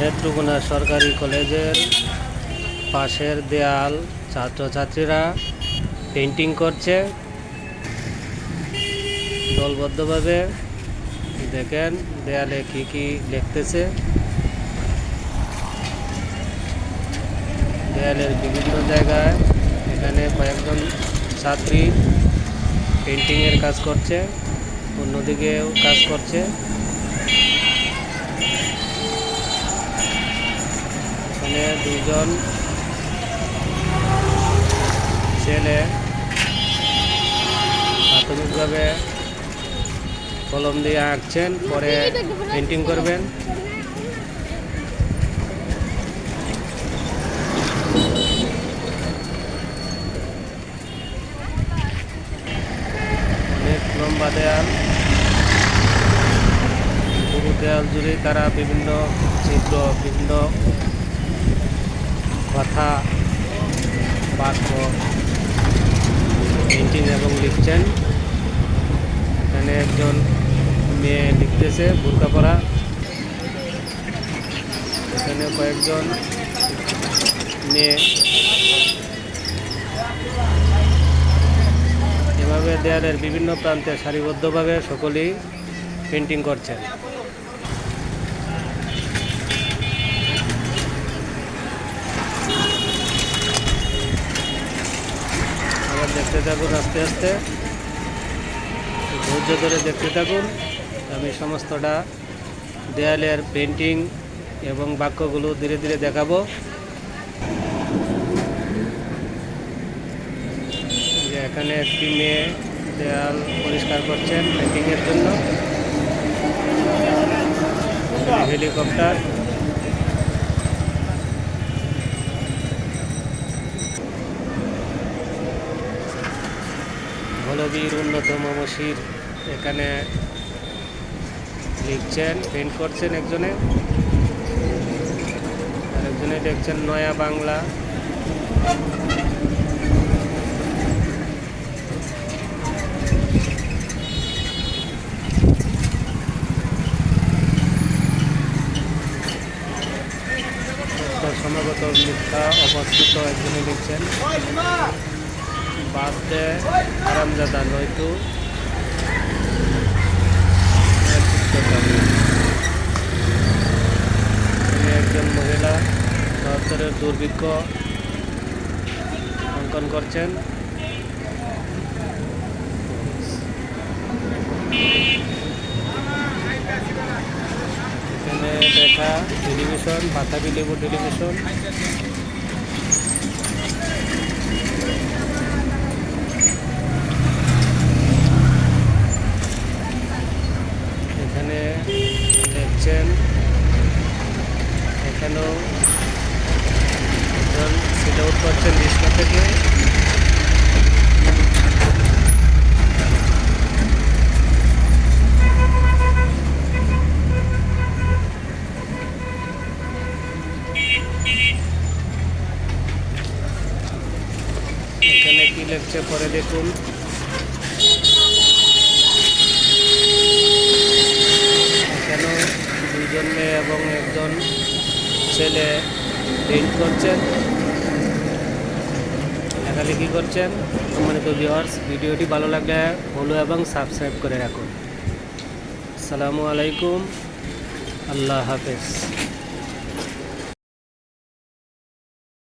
নেত্রকোনা সরকারি কলেজের পাশের দেয়াল ছাত্রছাত্রীরা পেন্টিং করছে। দলবদ্ধভাবে দেখেন দেয়ালে কি কি লিখতেছে। দেয়ালের বিভিন্ন জায়গায় এখানে কয়েকজন ছাত্রী পেন্টিংয়ের কাজ করছে, অন্যদিকেও কাজ করছে। দুজন ছেলে প্রাথমিকভাবে কলম দিয়ে আঁকছেন, পরে পেন্টিং করবেন। দেয়াল দেয়াল জুড়ে তারা বিভিন্ন চিত্র বিভিন্ন কথা, বাক্য পেন্টিং এবং লিখছেন। এখানে একজন মেয়ে লিখতেছে, বোরকা পরা। এখানে কয়েকজন মেয়ে। এভাবে দেয়ালের বিভিন্ন প্রান্তে সারিবদ্ধভাবে সকলেই পেন্টিং করছেন। থাকুন আস্তে আস্তে। ধৈর্য ধরে দেখতে থাকুন। আমি সমস্তটা দেয়ালের পেন্টিং এবং বাক্যগুলো ধীরে ধীরে দেখাবো। যে এখানে একটি মেয়ে দেয়াল পরিষ্কার করছেন পেন্টিংয়ের জন্য। হেলিকপ্টার। ভলবীর অন্যতম মসির এখানে লিখছেন পেন্ট করছেন একজনে। একজনে লিখছেন নয়া বাংলা। সমাগত মিথ্যা অবস্থিত একজনে লিখছেন। বাদে আরামজাদা নয়তো। তিনি একজন মহিলা সত্তরের দুর্ভিক্ষ অঙ্কন করছেন এখানে দেখা টেলিভিশন, বাতাবি লেবু টেলিভিশন এখানে দেখছেন এখানেও একজন আউট করছেন রিক্সা থেকে। এখানে কি লেখছে পরে দেখুন এখানেও দুজন মেয়ে এবং একজন ছেলে পেন্ট করছেন। লেখালেখি করছেন? সম্মানিত ভিওয়ার্স ভিডিওটি ভালো লাগলে ফলো এবং সাবস্ক্রাইব করে রাখুন। আসসালামু আলাইকুম। আল্লাহ হাফেজ।